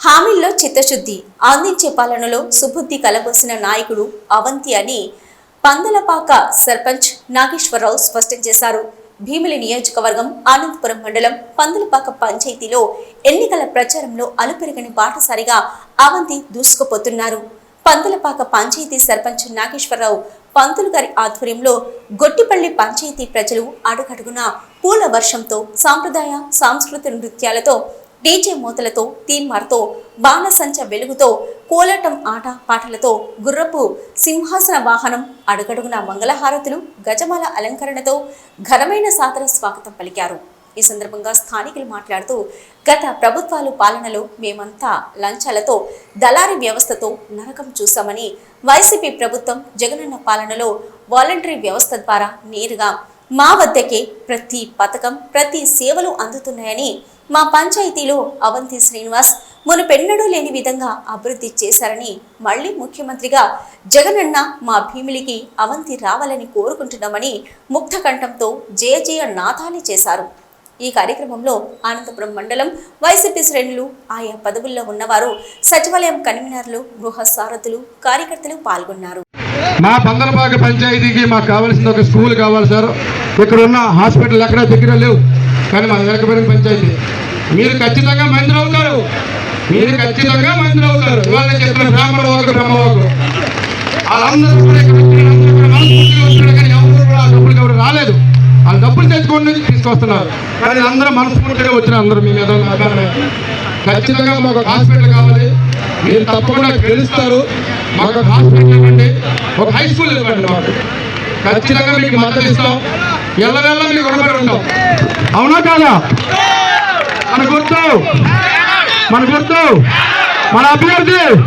హామీల్లో చిత్తశుద్ధి అందించే పాలనలో సుబుద్ధి కలబోసిన నాయకుడు అవంతి అని పందలపాక సర్పంచ్ నాగేశ్వరరావు స్పష్టం చేశారు. భీమిలి నియోజకవర్గం ఆనందపురం మండలం పందలపాక పంచాయతీలో ఎన్నికల ప్రచారంలో అలుపెరగని బాటసారిగా అవంతి దూసుకుపోతున్నారు. పందులపాక పంచాయతీ సర్పంచ్ నాగేశ్వరరావు పంతులు గారి ఆధ్వర్యంలో గొట్టిపల్లి పంచాయతీ ప్రజలు అడుగడుగున పూల వర్షంతో సాంప్రదాయ సాంస్కృతిక నృత్యాలతో డీజే మూతలతో తీన్మార్తో బాణసంచ వెలుగుతో కోలాటం ఆట పాటలతో గుర్రపు సింహాసన వాహనం అడుగడుగున మంగళహారతులు గజమాల అలంకరణతో ఘనమైన సాదర స్వాగతం పలికారు. ఈ సందర్భంగా స్థానికులు మాట్లాడుతూ గత ప్రభుత్వాలు పాలనలో మేమంతా లంచాలతో దళారి వ్యవస్థతో నరకం చూశామని వైసీపీ ప్రభుత్వం జగనన్న పాలనలో వాలంటరీ వ్యవస్థ ద్వారా నేరుగా మా వద్దకే ప్రతి పథకం ప్రతి సేవలు అందుతున్నాయని మా పంచాయతీలో అవంతి శ్రీనివాస్ మునుపెన్నడూ లేని విధంగా అభివృద్ధి చేశారని మళ్ళీ ముఖ్యమంత్రిగా జగనన్న మా భీమిలికి అవంతి రావాలని కోరుకుంటున్నామని ముక్తకంఠంతో జయ జయ నాథాన్ని చేశారు. ఈ కార్యక్రమంలో అనంతపురం మండలం వైసీపీ శ్రేణులు ఆయా పదవుల్లో ఉన్నవారు సచివాలయం కన్వీనర్లు గృహ సారథులు కార్యకర్తలు పాల్గొన్నారు. మా పందలపాక పంచాయతీకి మాకు కావాల్సిన ఒక స్కూల్ కావాలి సార్. ఇక్కడ ఉన్న హాస్పిటల్ ఎక్కడ దగ్గర లేవు. కానీ మన వెనకబడిన పంచాయతీ. మీరు ఖచ్చితంగా మందులు అవుతారు. మీరు ఖచ్చితంగా మందులు అవుతారు. ఇవాళ చెప్పిన బ్రాహ్మణ ఒక బ్రహ్మవాకు వాళ్ళందరూ కూడా ఇక్కడ కానీ ఎవరు కూడా డబ్బులు ఎవరు రాలేదు. వాళ్ళు డబ్బులు తెచ్చుకొని నుంచి తీసుకొస్తున్నారు. కానీ అందరూ మనస్ఫూర్తిగా వచ్చిన అందరూ మీ మీద ఖచ్చితంగా మాకు ఒక హాస్పిటల్ కావాలి. మీరు తప్పకుండా గెలుస్తారు. మాకు హాస్పిటల్ ఇవ్వండి. ఒక హై స్కూల్ ఇవ్వండి మాకు. ఖచ్చితంగా మీకు మద్దతు ఇస్తాం. ఎల్లవెల్ల మీకు రుణపడి ఉంటాం. అవునా కాదా? మన గుర్తు. మన గుర్తు. మన అభ్యర్థి.